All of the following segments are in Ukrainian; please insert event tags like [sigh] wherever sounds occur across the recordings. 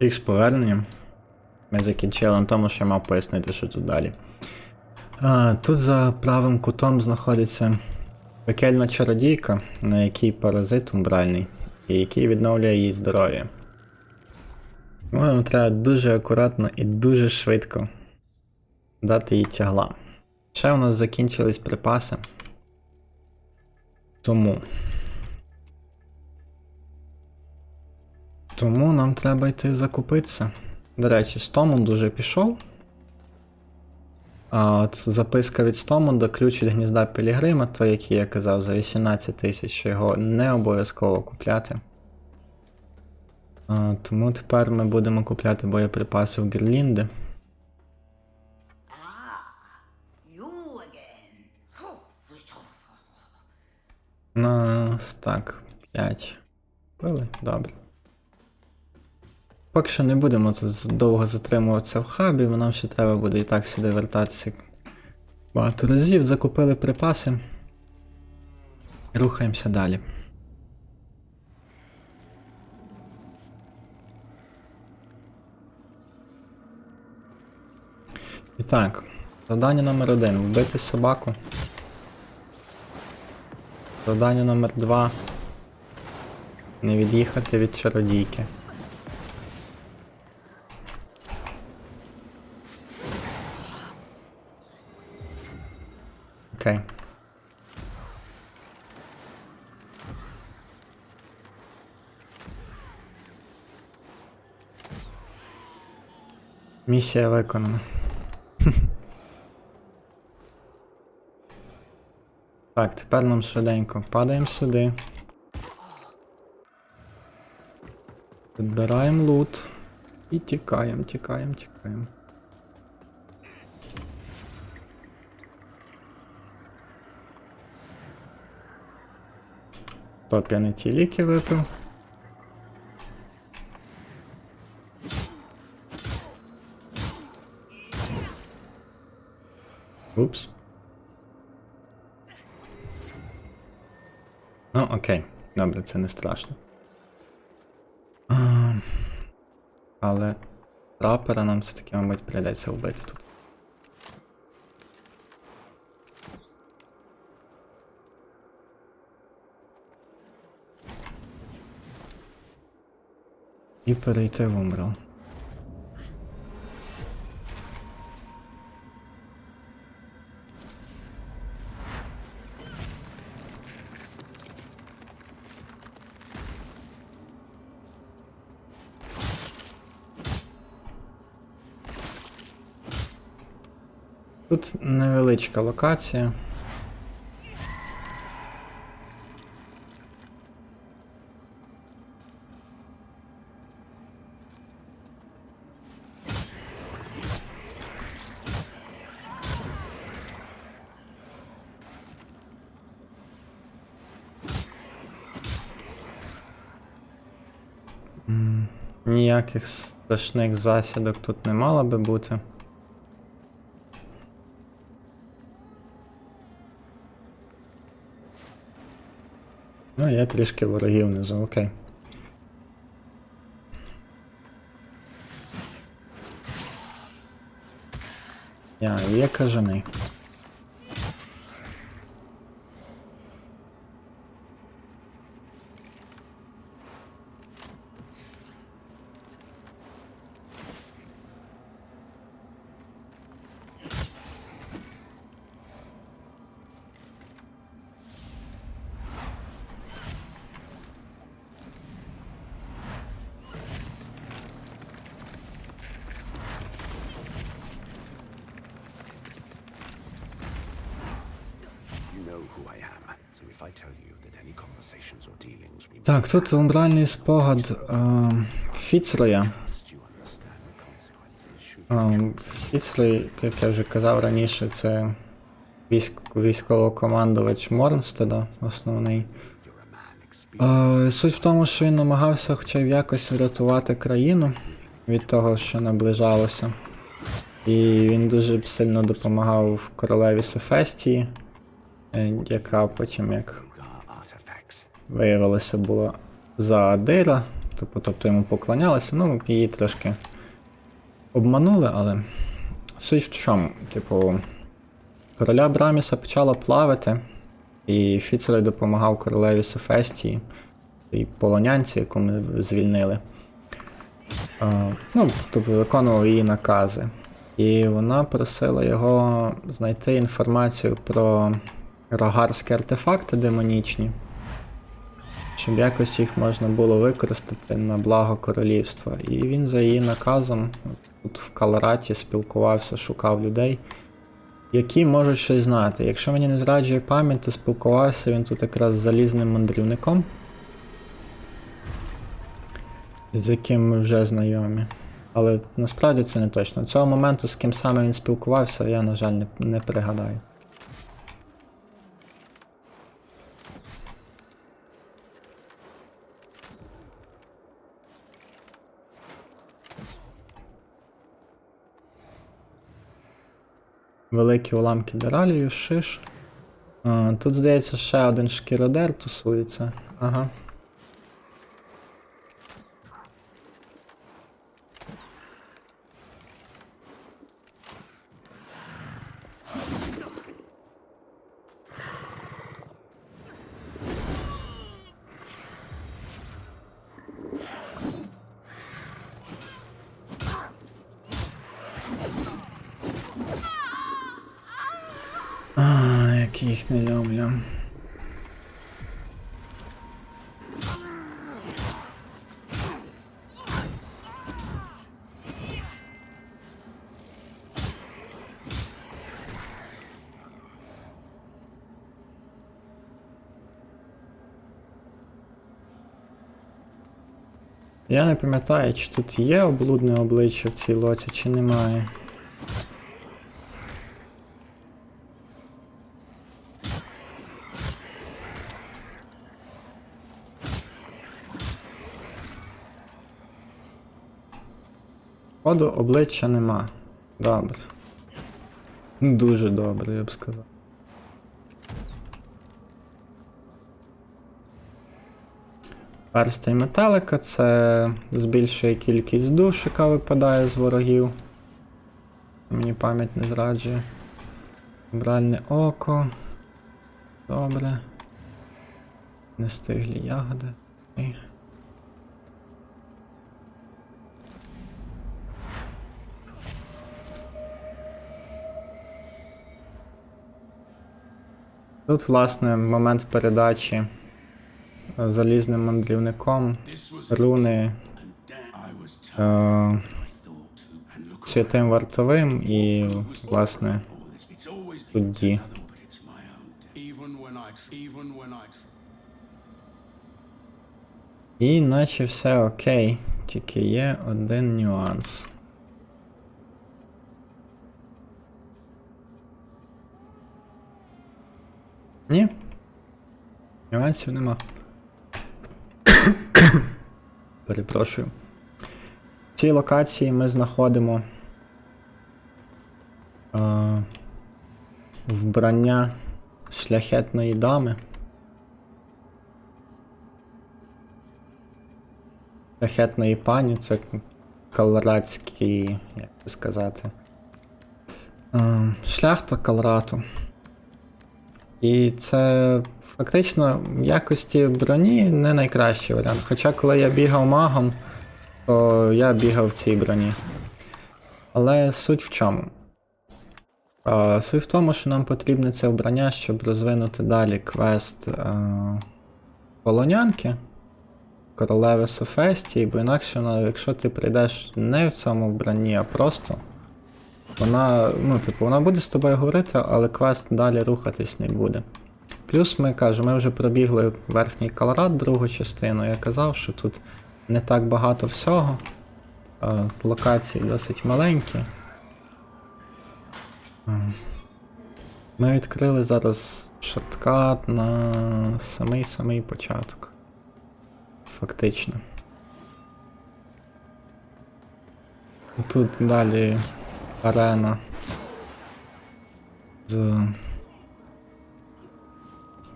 І з поверненням. Ми закінчили на тому, що я мав пояснити, що тут далі. А, тут за правим кутом знаходиться пекельна чародійка, на якій паразит умбральний, і який відновлює їй здоров'я. Ну, нам треба дуже акуратно і дуже швидко дати їй тягла. Ще у нас закінчились припаси. Тому. Тому нам треба йти закупитися. До речі, Стомон дуже пішов. А от записка від Стомонда, ключ від гнізда Пілігрима, той, який я казав за 18 тисяч, що його не обов'язково купляти. А, тому тепер ми будемо купляти боєприпаси в Гірлінди. Нас так, 5. Били? Добре. Поки що не будемо довго затримуватися в хабі, бо нам ще треба буде і так сюди вертатися багато разів. Закупили припаси. Рухаємося далі. І так, завдання номер один вбити собаку. Завдання номер 2 Не від'їхати від чародійки. Окей. Місія виконана. [laughs] Так, тепер нам швиденько падаємо сюди. Підбираємо лут. І тікаємо, тікаємо, тікаємо. Топ я не ті ліки. Упс. Ну, окей. Добре, це не страшно. А, але трапера нам все-таки, мабуть, прийдеться вбити тут. І перейти в Умбрал. Тут невеличка локація. М, Ніяких страшних засідок тут не мало би бути. Ну, є трішки ворогів внизу, окей. Я, є кажани. Так, тут умбральний спогад е, should Е, Фіцрой, як я вже казав раніше, це військ, військовокомандувач Морнстеда, основний. Е, Суть в тому, що він намагався хоча б якось врятувати країну від того, що наближалося. І він дуже сильно допомагав королеві Софестії, е, яка потім, як. Виявилося, була за Адира, Типу, тобто йому поклонялися, ну, її трошки обманули, але суть в чому? Типу, короля Браміса почало плавати, і Фіцерой допомагав королеві Софестії і полонянці, яку ми звільнили. А, ну, тобто виконував її накази. І вона просила його знайти інформацію про рогарські артефакти демонічні, щоб якось їх можна було використати на благо королівства. І він за її наказом тут в Калараті спілкувався, шукав людей, які можуть щось знати. Якщо мені не зраджує пам'ять, то спілкувався він тут якраз з залізним мандрівником, з яким ми вже знайомі. Але насправді це не точно. Цього моменту, з ким саме він спілкувався, я, на жаль, не, не пригадаю. Великі уламки дералію, шиш. А, тут, здається, ще один шкіродер тусується. Ага. А, як я їх не люблю. Я не пам'ятаю, чи тут є облудне обличчя в цій лоці, чи немає. Ходу обличчя нема. Добре. Дуже добре, я б сказав. Перстень металика це збільшує кількість душ, яка випадає з ворогів. Мені пам'ять не зраджує. Бральне око. Добре. Нестиглі ягоди. І... Тут, власне, момент передачі е, залізним мандрівником руни е, святим вартовим і, власне, судді. І наче все окей, тільки є один нюанс. Ні. Нюансів нема. [coughs] Перепрошую. В цій локації ми знаходимо е, вбрання шляхетної дами. Шляхетної пані, це калрадський, як це сказати. Е, шляхта Калрату. І це фактично в якості броні не найкращий варіант. Хоча коли я бігав магом, то я бігав в цій броні. Але суть в чому? Е, суть в тому, що нам потрібне це вбрання, щоб розвинути далі квест е, полонянки королеви Софестії, бо інакше, якщо ти прийдеш не в цьому вбранні, а просто. Вона, ну, типу, вона буде з тобою говорити, але квест далі рухатись не буде. Плюс ми кажемо, ми вже пробігли верхній Каларат, другу частину. Я казав, що тут не так багато всього. Е, Локації досить маленькі. Е, Ми відкрили зараз шорткат на самий-самий початок. Фактично. Тут далі арена з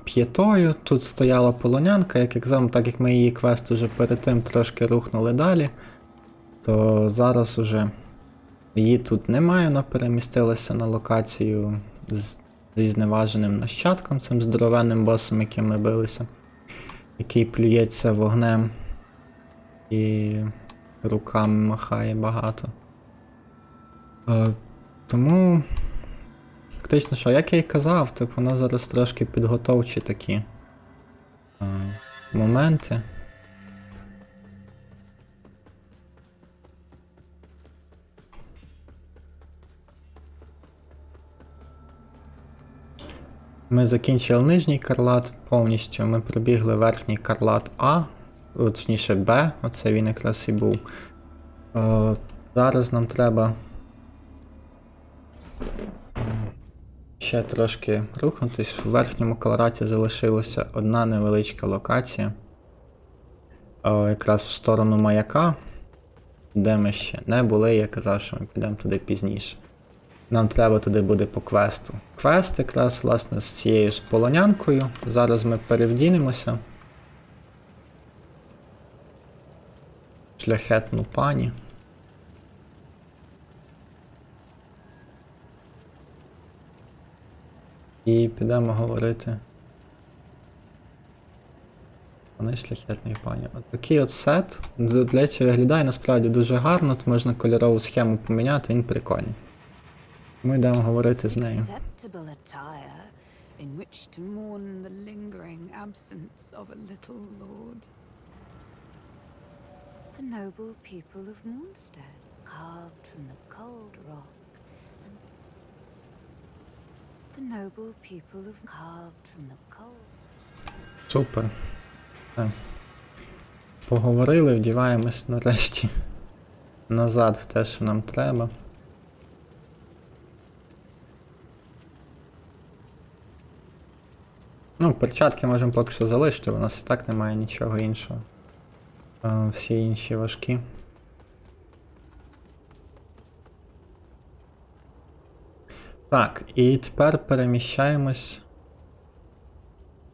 п'ятою. Тут стояла полонянка, як екзамен, так як ми її квест уже перед тим трошки рухнули далі, то зараз уже її тут немає, вона перемістилася на локацію з, зі зневаженим нащадком, цим здоровенним босом, яким ми билися, який плюється вогнем і руками махає багато. Тому, фактично, що, як я і казав, типу, воно зараз трошки підготовчі такі е, моменти. Ми закінчили нижній карлат повністю. Ми пробігли верхній карлат А, точніше Б, оце він якраз і був. Е, зараз нам треба ще трошки рухнутись. В верхньому квадраті залишилася одна невеличка локація. Е, якраз в сторону маяка, де ми ще не були, я казав, що ми підемо туди пізніше. Нам треба туди буде по квесту. Квест якраз, власне, з цією з полонянкою. Зараз ми перевдінемося. Шляхетну пані. І підемо говорити. Вони шляхетної пані. От такий от сет. Для цього виглядає насправді дуже гарно, тут можна кольорову схему поміняти, він прикольний. Ми йдемо говорити з нею. The noble people of Moonstead, carved from the cold rock. and The noble people of carved from the cold. Супер. Так. Поговорили, вдіваємось нарешті назад в те, що нам треба. Ну, перчатки можемо поки що залишити, у нас і так немає нічого іншого. Всі інші важкі. Так, і тепер переміщаємось.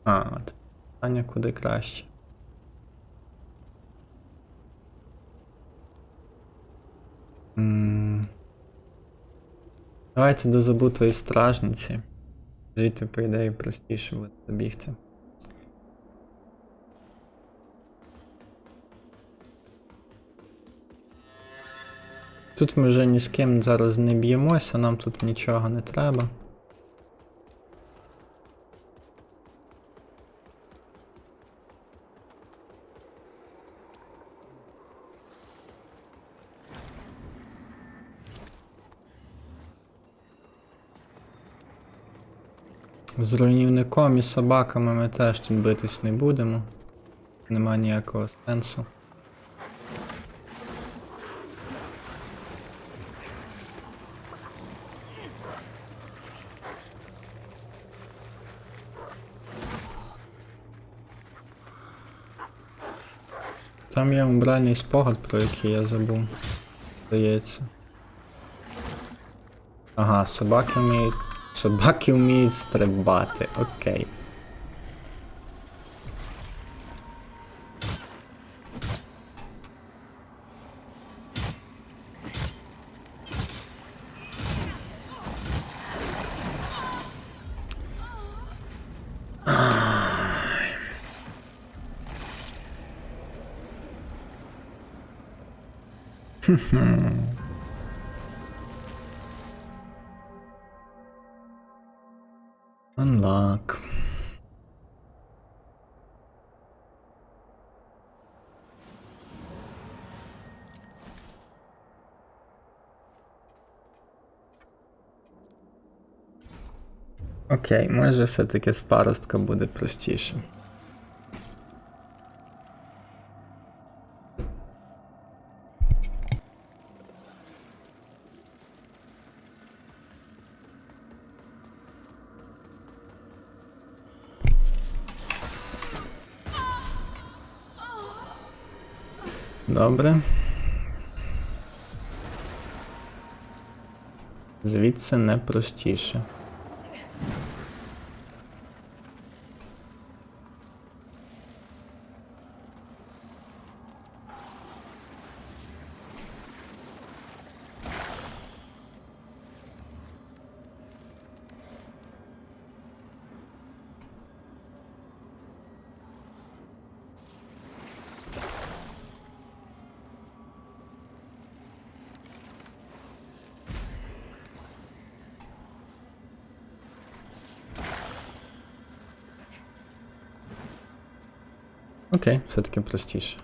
А, от. Питання куди краще. Давайте до забутої стражниці. Звідти, по ідеї, простіше буде добігти. Тут ми вже ні з ким зараз не б'ємося, нам тут нічого не треба. З руйнівником і собаками ми теж тут битись не будемо. Нема ніякого сенсу. Там є умбральний спогад, про який я забув. Здається. Ага, собаки вміють. Собаки вміють стрибати, окей. Unlock. Окей, може все-таки з паростка буде простіше. Добре. Звідси не простіше. Окей, все-таки простіше.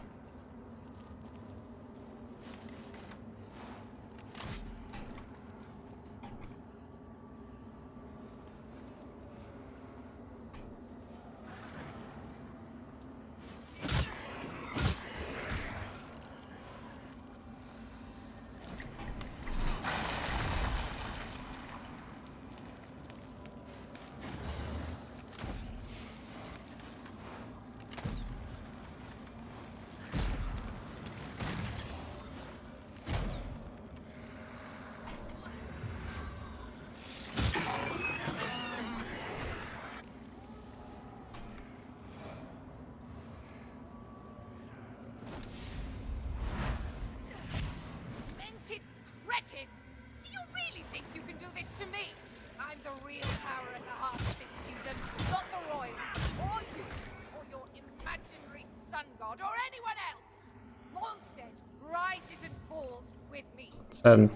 Це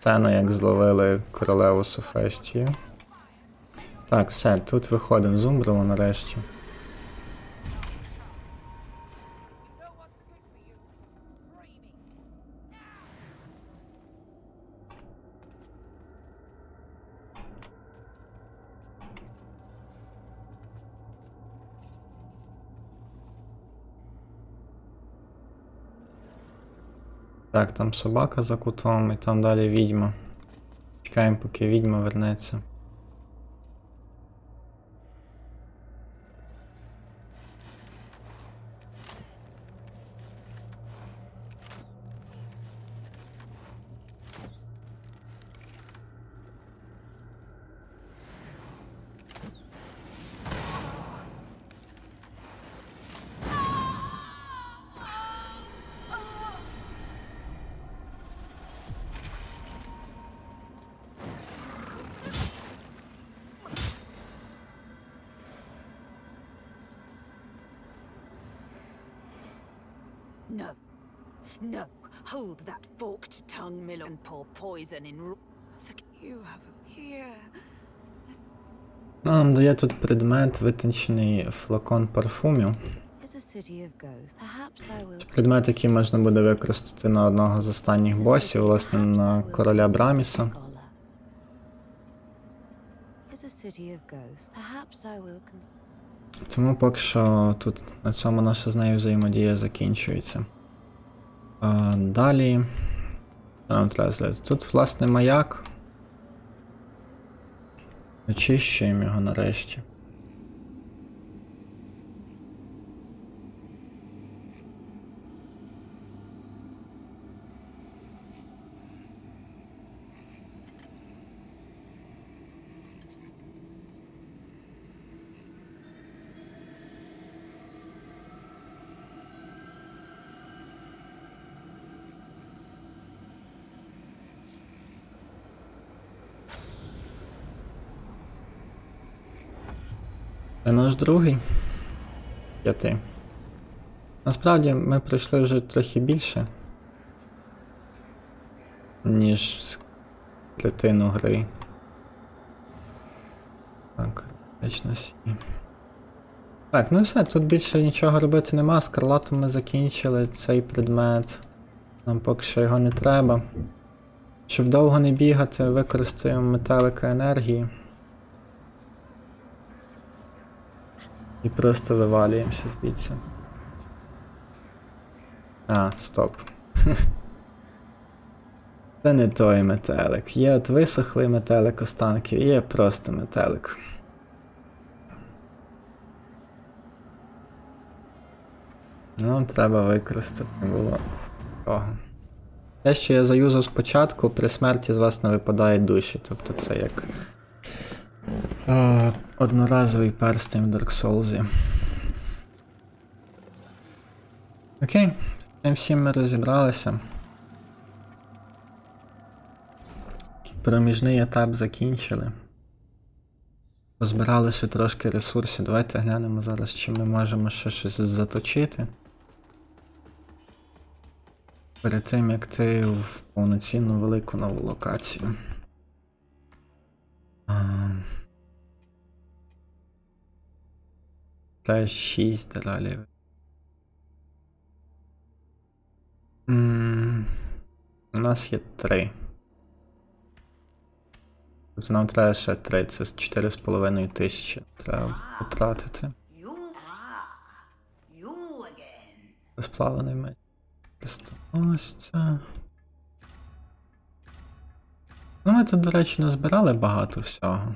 сцена, як зловили королеву Софестію. Так, все, тут виходимо з Умбрелу нарешті. Так, там собака за кутом, і там далі відьма. Чекаємо, поки відьма вернеться. Poison in. You have here. Ну, нам дає тут предмет, витончений флакон парфумів. will. Предмет, який можна буде використати на одного з останніх босів, власне, на короля Браміса. Тому поки що тут на цьому наша з нею взаємодія закінчується. А, далі. Що нам треба зробити? Тут, власне, маяк. Очищуємо його нарешті. Це наш другий. П'ятий. Насправді ми пройшли вже трохи більше, ніж з третину гри. Так, вічно сі. Так, ну все, тут більше нічого робити нема. З Карлатом ми закінчили цей предмет. Нам поки що його не треба. Щоб довго не бігати, використаємо метелика енергії. І просто вивалюємося звідси. А, стоп. [laughs] Це не той метелик. Є от висохлий метелик останків, є просто метелик. Нам треба використати було того. Те, що я заюзав спочатку, при смерті з вас не випадають душі. Тобто це як одноразовий перстень в Dark Souls. Окей, цим всім ми розібралися. Проміжний етап закінчили. Позбирали трошки ресурсів. Давайте глянемо зараз, чи ми можемо ще щось заточити. Перед тим як ти в повноцінну велику нову локацію. та 6 та у нас є 3. Тобто нам треба ще 3, це 4,5 тисячі треба потратити. Розплавлений меч. Листоносця. Ну ми тут, до речі, назбирали багато всього.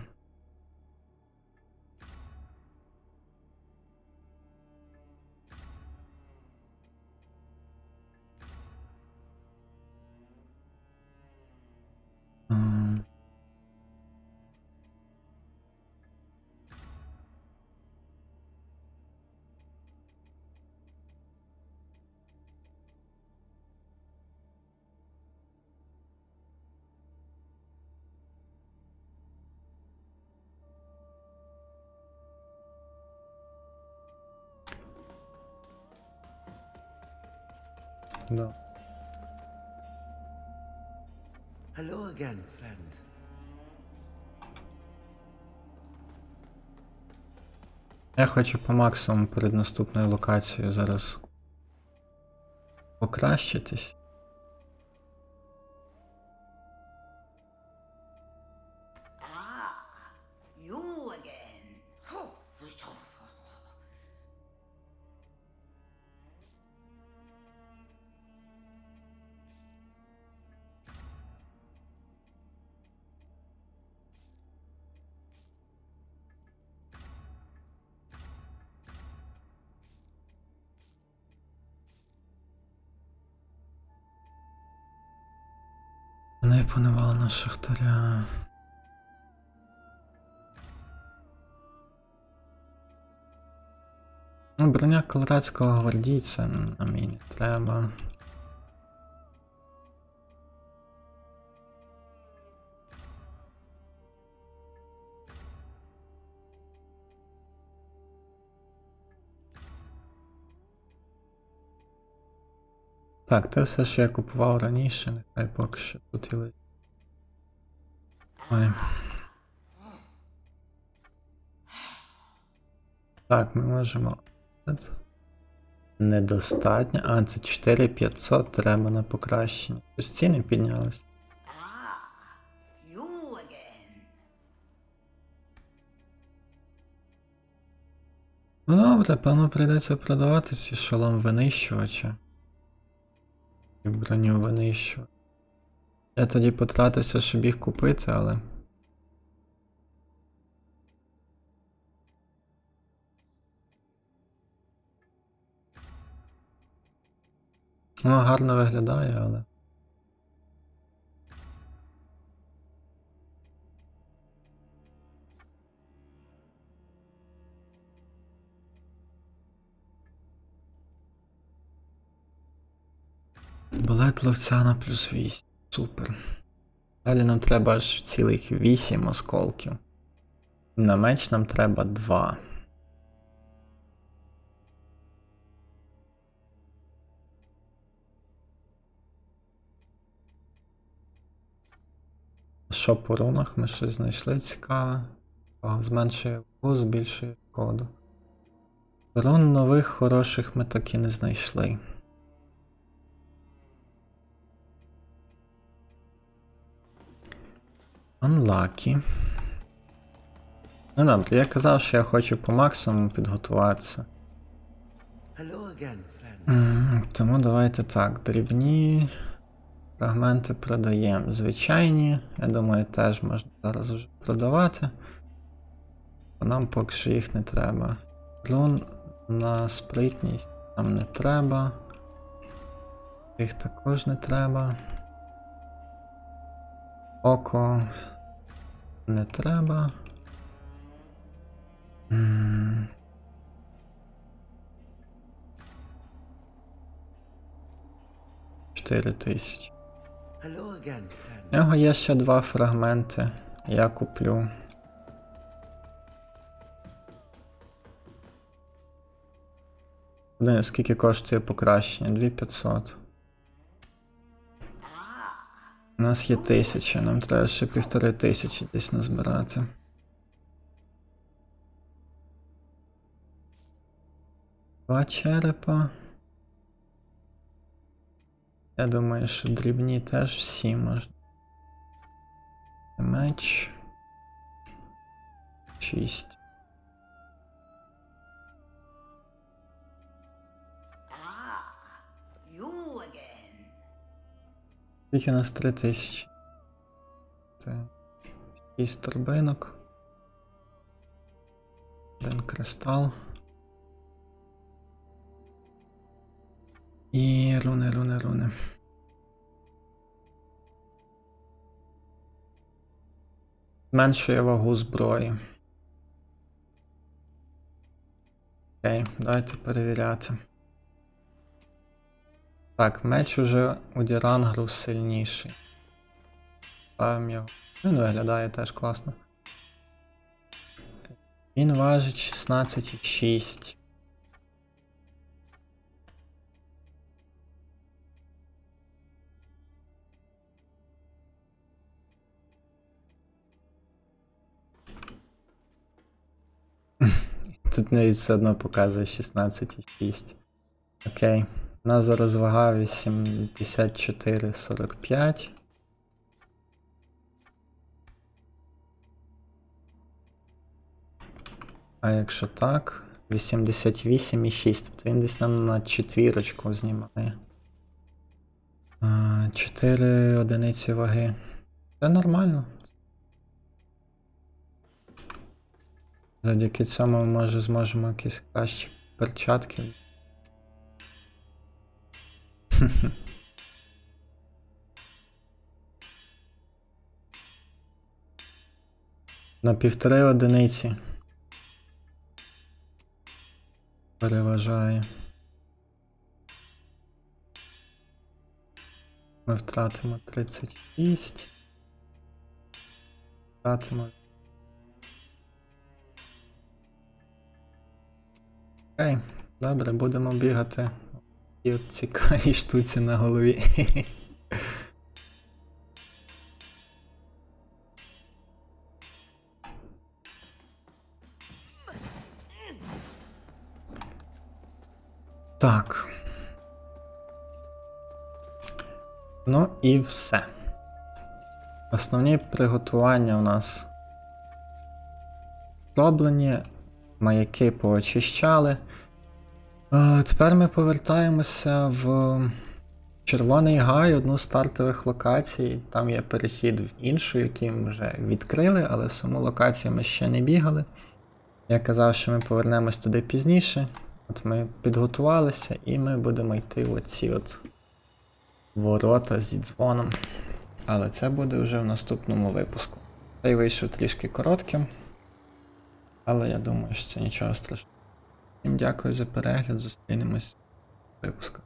Я хочу по максимуму перед наступною локацією зараз покращитись. Шахтаря. Ну, броня колорадського гвардійця нам і не треба. Так, те все, що я купував раніше, нехай поки що тут і лежить. Ой. Так, ми можемо. Недостатньо. А, це 4500 треба на покращення. Ось ціни піднялись. Ну добре, певно прийдеться продавати ці шолом винищувача. І броню винищувача. Я тоді потратився, щоб їх купити, але. Воно гарно виглядає, але. Балет ловця на плюс 8. Супер. Далі нам треба аж цілих 8 осколків. На меч нам треба 2. Що по рунах ми щось знайшли цікаве. Зменшує вагу, збільшує шкоду. Рун нових хороших ми так і не знайшли. Unlucky. Ну добре, я казав, що я хочу по максимуму підготуватися. Again, friend. Тому давайте так. Дрібні фрагменти продаємо. Звичайні, я думаю, теж можна зараз вже продавати. Бо Нам поки що їх не треба. Рун на спритність нам не треба. Їх також не треба. Око не треба. Чотири тисячі. У нього є ще два фрагменти. Я куплю. Скільки коштує покращення? 2500. У нас є тисяча, нам треба ще півтори тисячі десь назбирати. Два черепа. Я думаю, що дрібні теж всі можна. Меч. 6. Скільки у нас 3000? Це 6 торбинок. Один кристал. І руни, руни, руни. Зменшує вагу зброї. Окей, давайте перевіряти. Так, меч уже у Дірангру сильніший. Ставимо його. Він виглядає теж класно. Він важить 16,6. [laughs] Тут навіть все одно показує 16,6. Окей. У нас зараз вага 84,45. А якщо так, 88,6. Тобто він десь нам на четвірочку знімає. 4 одиниці ваги. Це нормально. Завдяки цьому ми може зможемо якісь кращі перчатки. [laughs] На півтори одиниці. Переважає. Ми втратимо 36. Втратимо. Окей, добре, будемо бігати. І от цікаві штуці на голові. Так. Ну і все. Основні приготування у нас зроблені, маяки поочищали. Е, Тепер ми повертаємося в Червоний Гай, одну з стартових локацій. Там є перехід в іншу, який ми вже відкрили, але саму локацію ми ще не бігали. Я казав, що ми повернемось туди пізніше. От ми підготувалися і ми будемо йти в оці от ворота зі дзвоном. Але це буде вже в наступному випуску. Цей вийшов трішки коротким. Але я думаю, що це нічого страшного. Всім дякую за перегляд, зустрінемось в випусках.